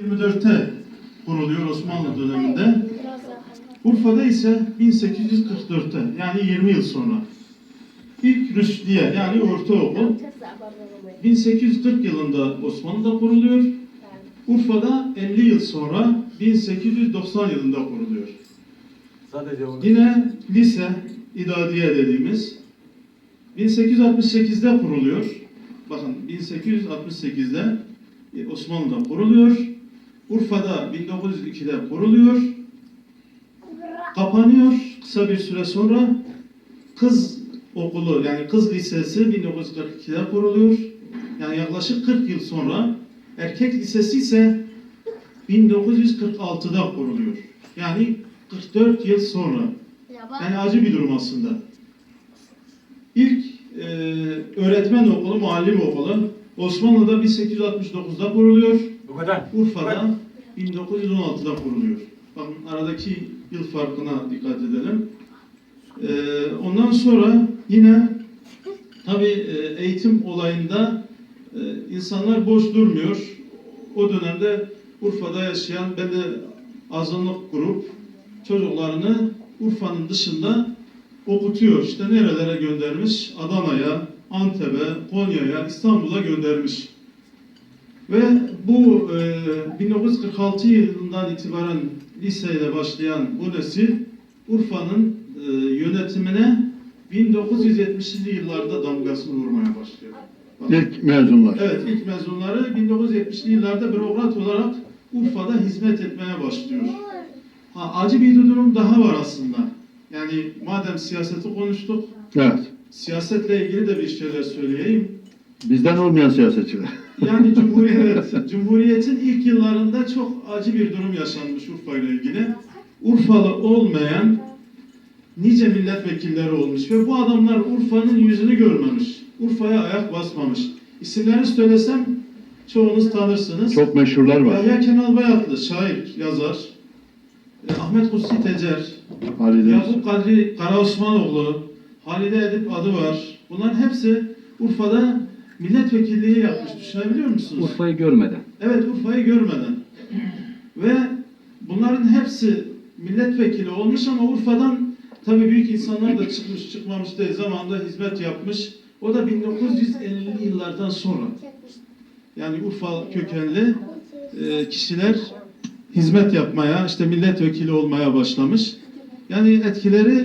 24'te kuruluyor Osmanlı döneminde. Urfa'da ise 1844'te yani 20 yıl sonra. İlk Rüşdiye yani ortaokul 1840 yılında Osmanlı'da kuruluyor. Urfa'da 50 yıl sonra 1890 yılında kuruluyor. Sadece onu. Yine lise, idadiye dediğimiz 1868'de kuruluyor. Bakın 1868'de Osmanlı'da kuruluyor. Urfa'da 1902'de kuruluyor. Kapanıyor kısa bir süre sonra. Kız okulu yani kız lisesi 1942'de kuruluyor. Yani yaklaşık 40 yıl sonra. Erkek lisesi ise 1946'da kuruluyor. Yani 44 yıl sonra. Yani acı bir durum aslında. İlk e, öğretmen okulu, muallim okulu Osmanlı'da 1869'da kuruluyor. Bu kadar. Urfa'da 1916'da kuruluyor. Bakın aradaki yıl farkına dikkat edelim. E, ondan sonra yine tabi eğitim olayında e, insanlar boş durmuyor. O dönemde Urfa'da yaşayan ben de azınlık grup çocuklarını Urfa'nın dışında okutuyor. İşte nerelere göndermiş? Adana'ya, Antep'e, Konya'ya, İstanbul'a göndermiş. Ve bu e, 1946 yılından itibaren liseyle başlayan bu nesil Urfa'nın e, yönetimine 1970'li yıllarda damgasını vurmaya başlıyor. İlk mezunlar. Evet, ilk mezunları 1970'li yıllarda bürokrat olarak Urfa'da hizmet etmeye başlıyor. Ha, acı bir durum daha var aslında. Yani madem siyaseti konuştuk, Evet. Siyasetle ilgili de bir şeyler söyleyeyim. Bizden olmayan siyasetçiler. Yani Cumhuriyet, Cumhuriyet'in ilk yıllarında çok acı bir durum yaşanmış Urfa ile ilgili. Urfalı olmayan nice milletvekilleri olmuş ve bu adamlar Urfa'nın yüzünü görmemiş. Urfa'ya ayak basmamış. İsimlerini söylesem çoğunuz tanırsınız. Çok meşhurlar var. Yahya Kemal Bayatlı, şair, yazar. E, Ahmet Kutsi Tecer, Halide. Yakup Kadri Karaosmanoğlu, Halide Edip adı var. Bunların hepsi Urfa'da milletvekilliği yapmış. Düşünebiliyor musunuz? Urfa'yı görmeden. Evet Urfa'yı görmeden. Ve bunların hepsi milletvekili olmuş ama Urfa'dan tabii büyük insanlar da çıkmış çıkmamış değil zamanında hizmet yapmış. O da 1950'li yıllardan sonra. Yani Urfa kökenli e, kişiler hizmet yapmaya, işte milletvekili olmaya başlamış. Yani etkileri